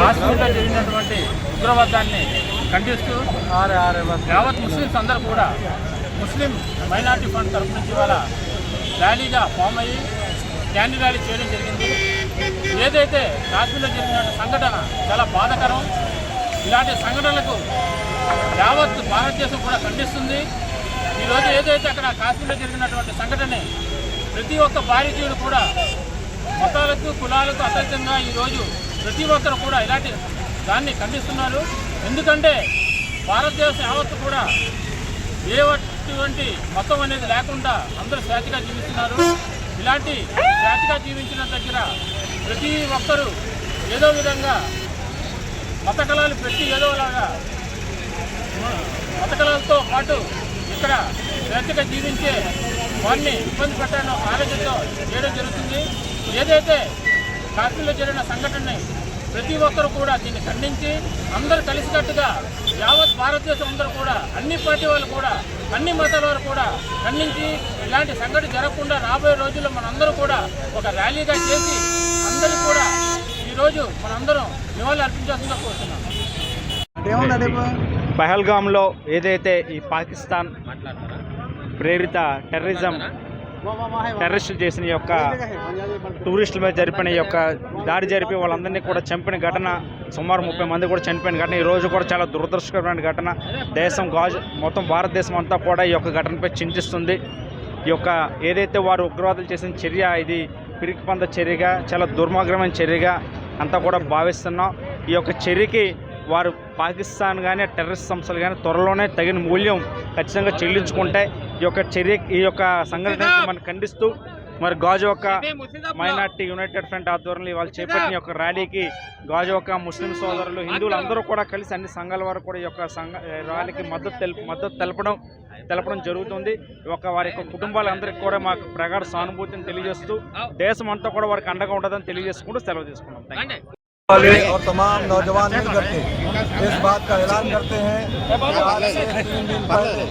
కాశ్మీర్లో జరిగినటువంటి ఉగ్రవాదాన్ని ఖండిస్తూ యావత్ ముస్లిమ్స్ అందరూ కూడా ముస్లిం మైనార్టీ ఫండ్ తరఫు నుంచి వాళ్ళ ర్యాలీగా ఫామ్ అయ్యి క్యాండీ ర్యాలీ చేయడం జరిగింది. ఏదైతే కాశ్మీర్లో జరిగిన సంఘటన చాలా బాధకరం ఇలాంటి సంఘటనలకు యావత్ భారతదేశం కూడా ఖండిస్తుంది. ఈరోజు ఏదైతే అక్కడ కాశ్మీర్లో జరిగినటువంటి సంఘటన ప్రతి ఒక్క భారతీయుడు కూడా మతాలకు కులాలకు అతీతంగా ఈరోజు ప్రతి ఒక్కరు కూడా ఇలాంటి దాన్ని ఖండిస్తున్నారు. ఎందుకంటే భారతదేశం యావత్తు కూడా ఏ అటువంటి మతం అనేది లేకుండా అందరూ స్వేచ్ఛగా జీవిస్తున్నారు. ఇలాంటి స్వేచ్ఛగా జీవించిన దగ్గర ప్రతి ఒక్కరూ ఏదో విధంగా మత కళలు పెట్టి ఏదోలాగా మత కళలతో పాటు ఇక్కడ స్వేచ్ఛగా జీవించే వారిని ఇబ్బంది పెట్టాలని ఆలోచనతో చేయడం జరుగుతుంది. ఏదైతే కాశ్మీర్లో జరిగిన సంఘటనని ప్రతి ఒక్కరు కూడా దీన్ని ఖండించి అందరూ కలిసికట్టుగా యావత్ భారతదేశం అందరూ కూడా అన్ని పార్టీ వాళ్ళు కూడా అన్ని మతాల వారు కూడా ఖండించి ఇలాంటి సంఘటన జరగకుండా రాబోయే రోజుల్లో మనందరూ కూడా ఒక ర్యాలీగా చేసి అందరికీ కూడా ఈరోజు మనందరం నివాళులు అర్పించాల్సిందిగా కోరుతున్నాం. పహల్గామ్లో ఏదైతే ఈ పాకిస్తాన్ ప్రేరిత టెర్రరిజం టెర్రరిస్టులు చేసిన యొక్క టూరిస్టుల మీద జరిపిన ఈ యొక్క దాడి జరిపి వాళ్ళందరినీ కూడా చంపిన ఘటన సుమారు ముప్పై మంది కూడా చనిపోయిన ఘటన. ఈ రోజు కూడా చాలా దురదృష్టకరమైన ఘటన. దేశం గాజు మొత్తం భారతదేశం అంతా కూడా ఈ యొక్క ఘటనపై చింతిస్తుంది. ఈ యొక్క ఏదైతే వారు ఉగ్రవాదులు చేసిన చర్య ఇది పిరికి పంద చర్యగా చాలా దుర్మార్గమైన చర్యగా అంతా కూడా భావిస్తున్నాం. ఈ యొక్క చర్యకి వారు పాకిస్తాన్ కానీ టెర్రరిస్ట్ సంస్థలు కానీ త్వరలోనే తగిన మూల్యం ఖచ్చితంగా చెల్లించుకుంటే ఈ యొక్క చర్య ఈ యొక్క సంఘటన మనం ఖండిస్తూ మరి గాజు యొక్క మైనార్టీ యునైటెడ్ ఫ్రంట్ ఆధ్వర్యంలో వాళ్ళు చేపట్టిన యొక్క ర్యాలీకి గాజు యొక్క ముస్లిం సోదరులు హిందువులు అందరూ కూడా కలిసి అన్ని సంఘాల వారు కూడా ఈ యొక్క సంఘ ర్యాలీకి మద్దతు తెలు మద్దతు తెలపడం తెలపడం జరుగుతుంది. యొక్క వారి యొక్క కుటుంబాలందరికీ కూడా మాకు ప్రగాఢ సానుభూతిని తెలియజేస్తూ దేశం అంతా కూడా వారికి అండగా ఉంటుందని తెలియజేసుకుంటూ సెలవు తీసుకున్నాం. والے اور تمام نوجوان مل کر کے اس بات کا اعلان کرتے ہیں کہ تین دن پہلے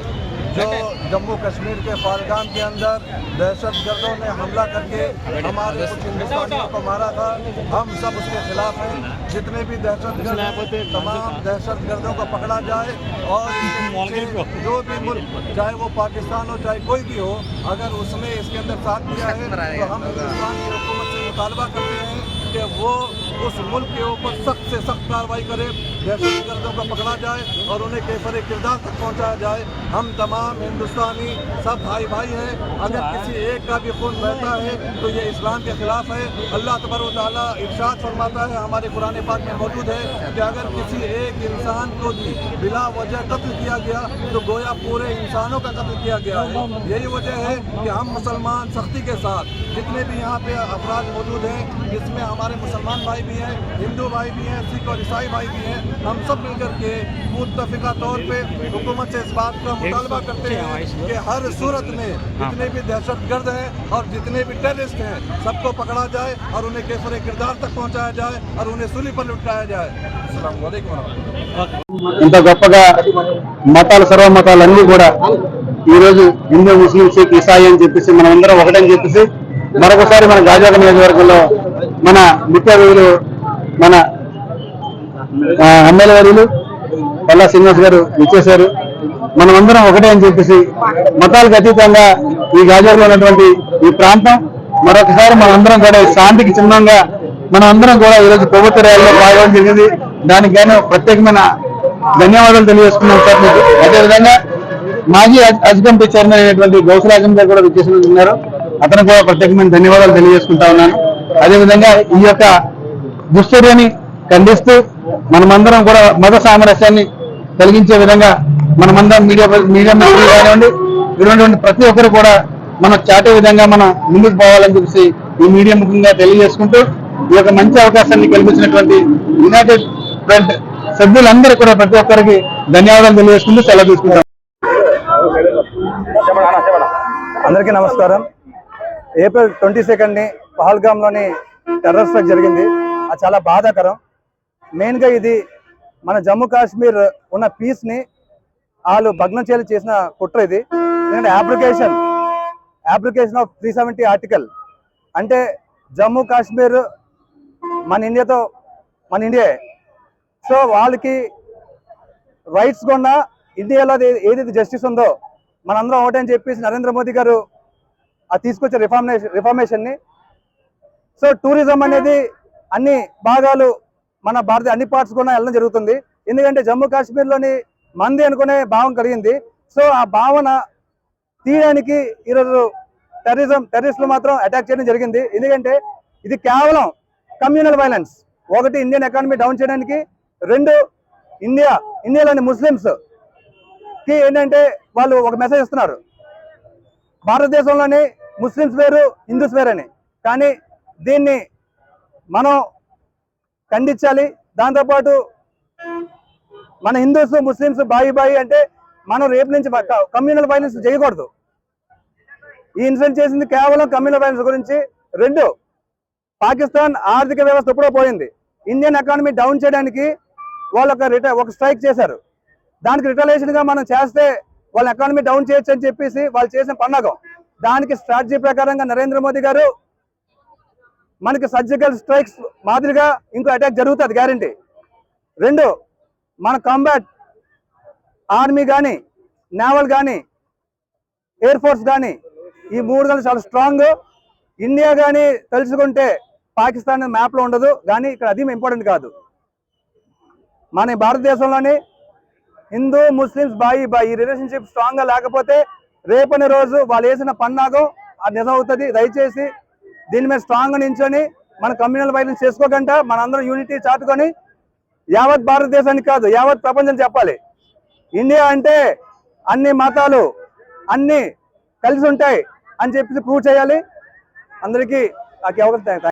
جو جموں کشمیر کے پالگام کے اندر دہشت گردوں نے حملہ کر کے ہمارے کچھ ہندوستانیوں کو مارا تھا، ہم سب اس کے خلاف ہیں۔ جتنے بھی دہشت گرد ہیں تمام دہشت گردوں کو پکڑا جائے اور جو بھی ملک، چاہے وہ پاکستان ہو، چاہے کوئی بھی ہو، اگر اس نے اس کے اندر ساتھ دیا ہے تو ہم ہندوستان کی حکومت سے مطالبہ کرتے ہیں کہ وہ اس ملک کے اوپر سخت سے سخت کاروائی کرے، دہشت گردوں کا پکڑا جائے اور انہیں کیفر کردار تک پہنچایا جائے۔ ہم تمام ہندوستانی سب بھائی بھائی ہیں۔ اگر کسی ایک کا بھی خون بہتا ہے تو یہ اسلام کے خلاف ہے۔ اللہ تبر و تعالیٰ ارشاد فرماتا ہے، ہمارے قرآن پاک میں موجود ہے کہ اگر کسی ایک انسان کو بھی بلا وجہ قتل کیا گیا تو گویا پورے انسانوں کا قتل کیا گیا ہے۔ یہی وجہ ہے کہ ہم مسلمان سختی کے ساتھ جتنے بھی یہاں پہ افراد موجود ہیں اس میں ہم ہمارے مسلمان بھائی بھی ہیں، ہندو بھائی بھی ہیں، سکھ اور عیسائی بھائی بھی ہیں، ہم سب مل کر کے متفقہ طور پہ حکومت سے اس بات کا مطالبہ کرتے ہیں کہ ہر صورت میں جتنے بھی دہشت گرد ہیں اور جتنے بھی ٹیررسٹ ہیں، سب کو پکڑا جائے اور انہیں کیفر کردار تک پہنچایا جائے اور انہیں سلی پر لٹکایا جائے۔ السلام علیکم ఇంత గొప్పగా మతాలు సర్వ మతాలన్నీ కూడా ఈరోజు హిందూ، ముస్లిం، సిక్ అని చెప్పేసి ఒకటని చెప్పేసి మరొకసారి మన గాజాక నియోజకవర్గంలో మన ముఖ్య మన ఎమ్మెల్యే వర్యులు పల్లా శ్రీనివాస్ గారు ఇచ్చేశారు మనమందరం ఒకటే అని చెప్పేసి మతాలకు అతీతంగా ఈ గాజాలో ఉన్నటువంటి ఈ ప్రాంతం మరొకసారి మనం అందరం కూడా శాంతికి చిహ్నంగా మనమందరం కూడా ఈరోజు ప్రభుత్వ ర్యాలీలో పాల్గొనడం జరిగింది. దానికి గాను ప్రత్యేకమైన ధన్యవాదాలు తెలియజేసుకున్నాం సార్ మీకు. అదేవిధంగా మాజీ అజ్- అజ్గంపీ చైర్మన్ అయినటువంటి గౌసరాజం గారు కూడా విచ్చేసి ఉన్నారు. అతను కూడా ప్రత్యేకమైన ధన్యవాదాలు తెలియజేసుకుంటా ఉన్నాను. అదేవిధంగా ఈ యొక్క దుశ్చర్యని ఖండిస్తూ మనమందరం కూడా మత సామరస్యాన్ని కలిగించే విధంగా మనమందరం మీడియా మీడియా మిత్రులు కానివ్వండి ఇటువంటి ప్రతి ఒక్కరు కూడా మనం చాటే విధంగా మనం ముందుకు పోవాలని చెప్పేసి ఈ మీడియా ముఖ్యంగా తెలియజేసుకుంటూ ఈ యొక్క మంచి అవకాశాన్ని కల్పించినటువంటి యునైటెడ్ ఫ్రంట్ సభ్యులందరూ కూడా ప్రతి ఒక్కరికి ధన్యవాదాలు తెలియజేసుకుంటూ సెలవు తీసుకుంటాం. అందరికీ నమస్కారం. ఏప్రిల్ ట్వంటీ సెకండ్ని పహల్గామ్లోని టెర్రర్ స్ట్రైక్ జరిగింది. అది చాలా బాధాకరం. మెయిన్గా ఇది మన జమ్మూ కాశ్మీర్ ఉన్న పీస్ని వాళ్ళు భగ్నం చేయాలి చేసిన కుట్ర ఇది. ఎందుకంటే application application of three seventy article అంటే జమ్మూ కాశ్మీర్ మన ఇండియాతో మన ఇండియా సో వాళ్ళకి రైట్స్ కొన్న ఇండియాలో ఏదైతే జస్టిస్ ఉందో మనందరం ఒకటని చెప్పేసి నరేంద్ర మోదీ గారు అది తీసుకొచ్చే రిఫార్మేషన్ రిఫార్మేషన్ని సో టూరిజం అనేది అన్ని భాగాలు మన భారత అన్ని పార్ట్స్ కూడా వెళ్ళడం జరుగుతుంది. ఎందుకంటే జమ్మూ కాశ్మీర్లోని మంది అనుకునే భావం కలిగింది. సో ఆ భావన తీయడానికి ఈరోజు టెర్రరిజం టెర్రరిస్టులు మాత్రం అటాక్ చేయడం జరిగింది. ఎందుకంటే ఇది కేవలం కమ్యూనల్ వైలెన్స్ ఒకటి ఇండియన్ ఎకానమీ డౌన్ చేయడానికి రెండు ఇండియా ఇండియాలోని ముస్లిమ్స్కి ఏంటంటే వాళ్ళు ఒక మెసేజ్ ఇస్తున్నారు. భారతదేశంలోని ముస్లిమ్స్ వేరు హిందూస్ వేరని. కానీ దీన్ని మనం ఖండించాలి. దాంతోపాటు మన హిందూస్ ముస్లిమ్స్ బాయి బాయి అంటే మనం రేపు నుంచి కమ్యూనల్ వైలెన్స్ చేయకూడదు. ఈ ఇన్సిడెంట్ చేసింది కేవలం కమ్యూనల్ వైలెన్స్ గురించి. రెండు పాకిస్తాన్ ఆర్థిక వ్యవస్థ ఎప్పుడో పోయింది. ఇండియన్ ఎకానమీ డౌన్ చేయడానికి వాళ్ళు ఒక రిట ఒక స్ట్రైక్ చేశారు. దానికి రిటలేషన్ మనం చేస్తే వాళ్ళ ఎకానమీ డౌన్ చేయొచ్చు అని చెప్పేసి వాళ్ళు చేసిన పండగం దానికి స్ట్రాటజీ ప్రకారంగా నరేంద్ర మోదీ గారు మనకి సర్జికల్ స్ట్రైక్స్ మాదిరిగా ఇంకో అటాక్ జరుగుతుంది గ్యారంటీ రెండు మన కాంబాట్ ఆర్మీ కానీ నేవల్ కానీ ఎయిర్ ఫోర్స్ కానీ ఈ మూడు కలిసి చాలా స్ట్రాంగ్ ఇండియా కానీ తెలుసుకుంటే పాకిస్తాన్ మ్యాప్లో ఉండదు కానీ ఇక్కడ అది ఇంపార్టెంట్ కాదు. మన భారతదేశంలోని హిందూ ముస్లిమ్స్ బాయి బాయి ఈ రిలేషన్షిప్ స్ట్రాంగ్గా లేకపోతే రేపని రోజు వాళ్ళు వేసిన పన్నాగం అది నిజం అవుతుంది దయచేసి దీని మీద స్ట్రాంగ్ నించొని మన కమ్యూనల్ వైలెన్స్ చేసుకోకుండా మనందరం యూనిటీ చాటుకొని యావత్ భారతదేశానికి కాదు యావత్ ప్రపంచం చెప్పాలి. ఇండియా అంటే అన్ని మతాలు అన్ని కలిసి ఉంటాయి అని చెప్పేసి ప్రూవ్ చేయాలి. అందరికీ నాకు ఎవరు